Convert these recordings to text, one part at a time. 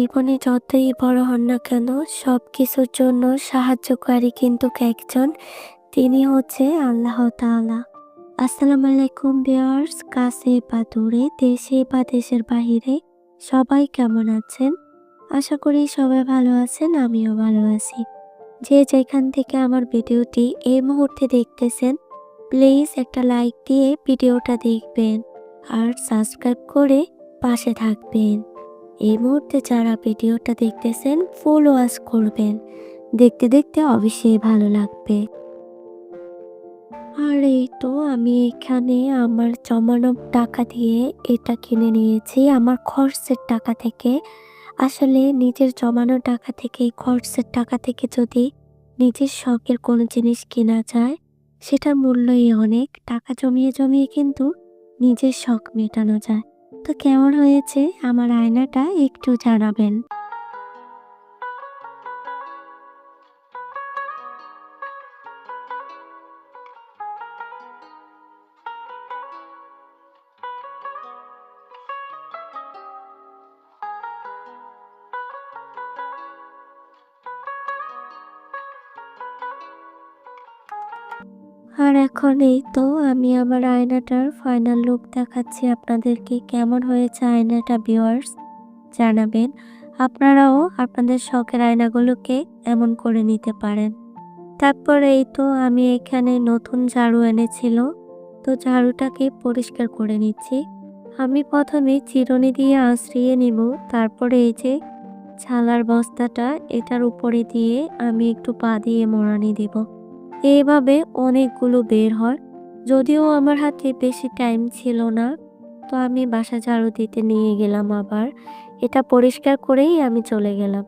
জীবনে যতই বড় হন না কেন সব কিছুর জন্য সাহায্যকারী কিন্তু একজন। তিনি হচ্ছে আল্লাহ তাআলা। আসসালামু আলাইকুম ভিউয়ার্স, কাছে বা দূরে, দেশে বা দেশের বাহিরে, সবাই কেমন আছেন? আশা করি সবাই ভালো আছেন, আমিও ভালো আছি। যে যেখান থেকে আমার ভিডিওটি এই মুহূর্তে দেখতেছেন, প্লিজ একটা লাইক দিয়ে ভিডিওটা দেখবেন আর সাবস্ক্রাইব করে পাশে থাকবেন। এই মুহূর্তে যারা ভিডিওটা দেখতেছেন ফুল করবেন। দেখতে দেখতে অবশ্যই ভালো লাগবে। আর এই তো আমি এখানে আমার জমানো টাকা দিয়ে এটা কিনে নিয়েছি, আমার খরচের টাকা থেকে। আসলে নিজের জমানো টাকা থেকে খরচের টাকা থেকে যদি নিজের শখের কোনো জিনিস কেনা যায়, সেটার মূল্যই অনেক। টাকা জমিয়ে জমিয়ে কিন্তু নিজের শখ মেটানো যায়। তো কেমন হয়েছে? আমার আয়নাটা একটু জানাবেন। আর এখন এই তো, আমি আমার আয়নাটার ফাইনাল লুক দেখাচ্ছি। আপনাদেরকে কেমন হয়েছে আয়নাটা ভিউয়ার্স জানাবেন। আপনারাও আপনাদের শখের আয়নাগুলোকে এমন করে নিতে পারেন। তারপরে এই তো, আমি এখানে নতুন ঝাড়ু এনেছিল। তো ঝাড়ুটাকে পরিষ্কার করে নিচ্ছি। আমি প্রথমে চিরুনি দিয়ে আঁচড়িয়ে নিব। তারপরে এই যে ছালার বস্তাটা, এটার উপরে দিয়ে আমি একটু পা দিয়ে মোড়ানি দিব। এইভাবে অনেকগুলো বের হয়। যদিও আমার হাতে বেশি টাইম ছিল না, তো আমি বাসা ঝাড়ু দিতে নিয়ে গেলাম আবার। এটা পরিষ্কার করেই আমি চলে গেলাম।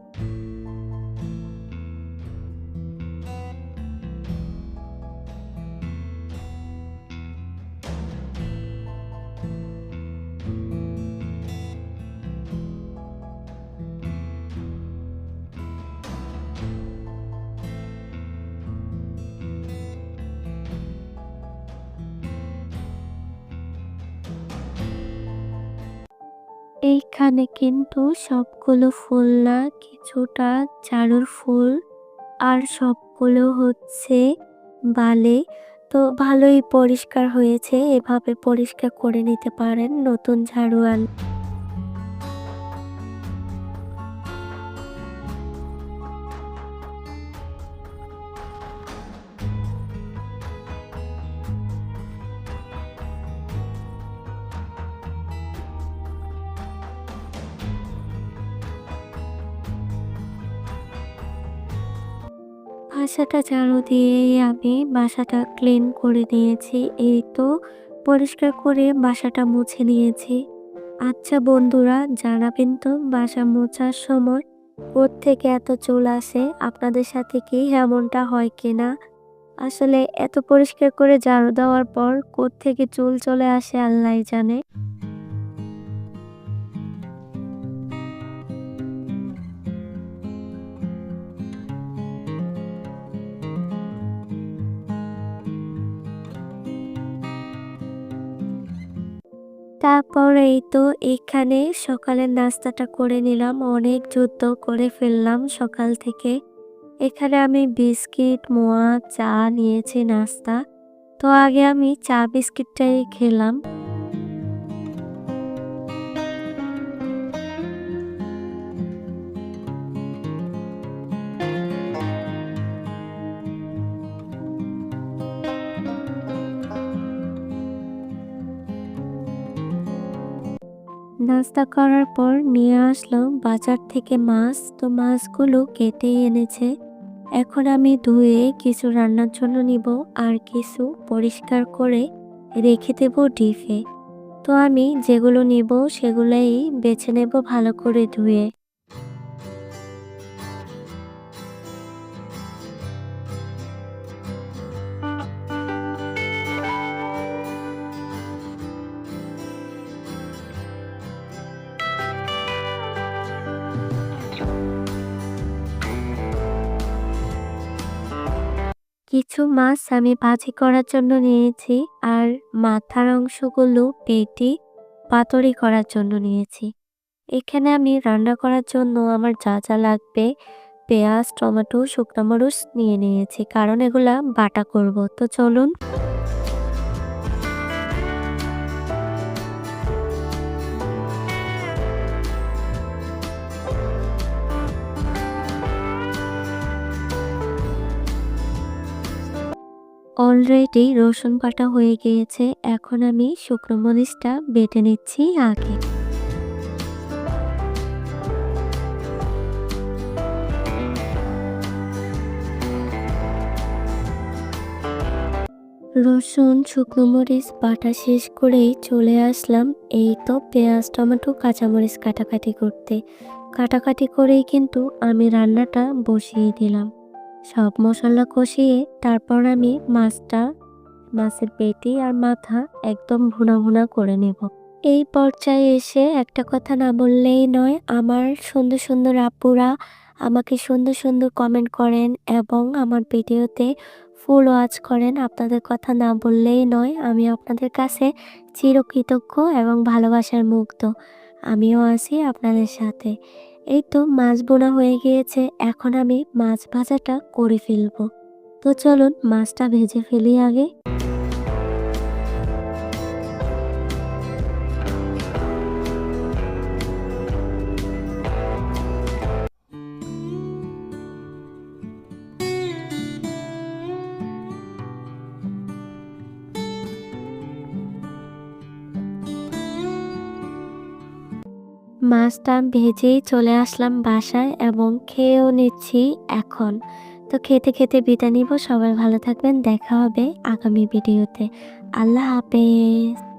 এইখানে কিন্তু সবগুলো ফুল না, কিছুটা চারুর ফুল আর সবগুলো হচ্ছে বালে। তো ভালোই পরিষ্কার হয়েছে, এভাবে পরিষ্কার করে নিতে পারেন নতুন ঝাড়ু বাসাটা ঝাড়ু দিয়ে আমি বাসাটা ক্লিন করে নিয়েছি এই তো পরিষ্কার করে বাসাটা মুছে নিয়েছি। আচ্ছা বন্ধুরা, জানাবেন তো বাসা মোছার সময় ওর থেকে এত চুল আসে, আপনাদের সাথে কি এমনটা হয় কিনা? আসলে এত পরিষ্কার করে ঝাড়ু দেওয়ার পর থেকে চুল চলে আসে আল্লাহ জানে। তারপর তো এখানে সকালের নাস্তাটা করে নিলাম, অনেক যুদ্ধ করে ফেললাম সকাল থেকে। এখানে আমি বিস্কিট, মোয়া, চা নিয়েছি নাস্তা। তো আগে আমি চা বিস্কিটটাই খেলাম। নাস্তা করার পর নিয়ে আসলো বাজার থেকে মাছ। তো মাছগুলো কেটে এনেছে। এখন আমি ধুয়ে কিছু রান্নার জন্য নিব আর কিছু পরিষ্কার করে রেখে দেব ডিফে। তো আমি যেগুলো নিব সেগুলোই বেছে নেব ভালো করে ধুয়ে। কিছু মাছ আমি ভাজি করার জন্য নিয়েছি আর মাথার অংশগুলো পেটি পাতরি করার জন্য নিয়েছি। এখানে আমি রান্না করার জন্য আমার যা যা লাগবে পেঁয়াজ, টমেটো, শুকনো মরিচ নিয়ে নিয়েছি। কারণ এগুলা বাটা করব। তো চলুন অলরেডি রসুন বাটা হয়ে গিয়েছে। এখন আমি শুকনো মরিচটা বেটে নিচ্ছি আগে। রসুন, শুকনো মরিচ, বাটা শেষ করেই চলে আসলাম এই তো পেঁয়াজ, টমেটো, কাঁচামরিচ কাটাকাটি করতে। কাটাকাটি করেই কিন্তু আমি রান্নাটা বসিয়ে দিলাম। সব মশলা কষিয়ে তারপর আমি মাছটা, মাছের পেটি আর মাথা একদম ভুনা ভুনা করে নেব। এই পর্যায়ে এসে একটা কথা না বললেই নয়, আমার সুন্দর সুন্দর আপুরা আমাকে সুন্দর সুন্দর কমেন্ট করেন এবং আমার ভিডিওতে ফুল ওয়াচ করেন। আপনাদের কথা না বললেই নয়, আমি আপনাদের কাছে চিরকৃতজ্ঞ এবং ভালোবাসার মুগ্ধ। আমিও আছি আপনাদের সাথে। এই তো মাছ বোনা হয়ে গিয়েছে, এখন আমি মাছ ভাজাটা করে ফেলব। তো চলুন, মাছটা ভেজে ফেলি আগে। মাছটা ভেজেই চলে আসলাম বাসায় এবং খেয়েও নিচ্ছি এখন। তো খেতে খেতে বিদায় নিব। সবাই ভালো থাকবেন। দেখা হবে আগামী ভিডিওতে। আল্লাহ হাফেজ।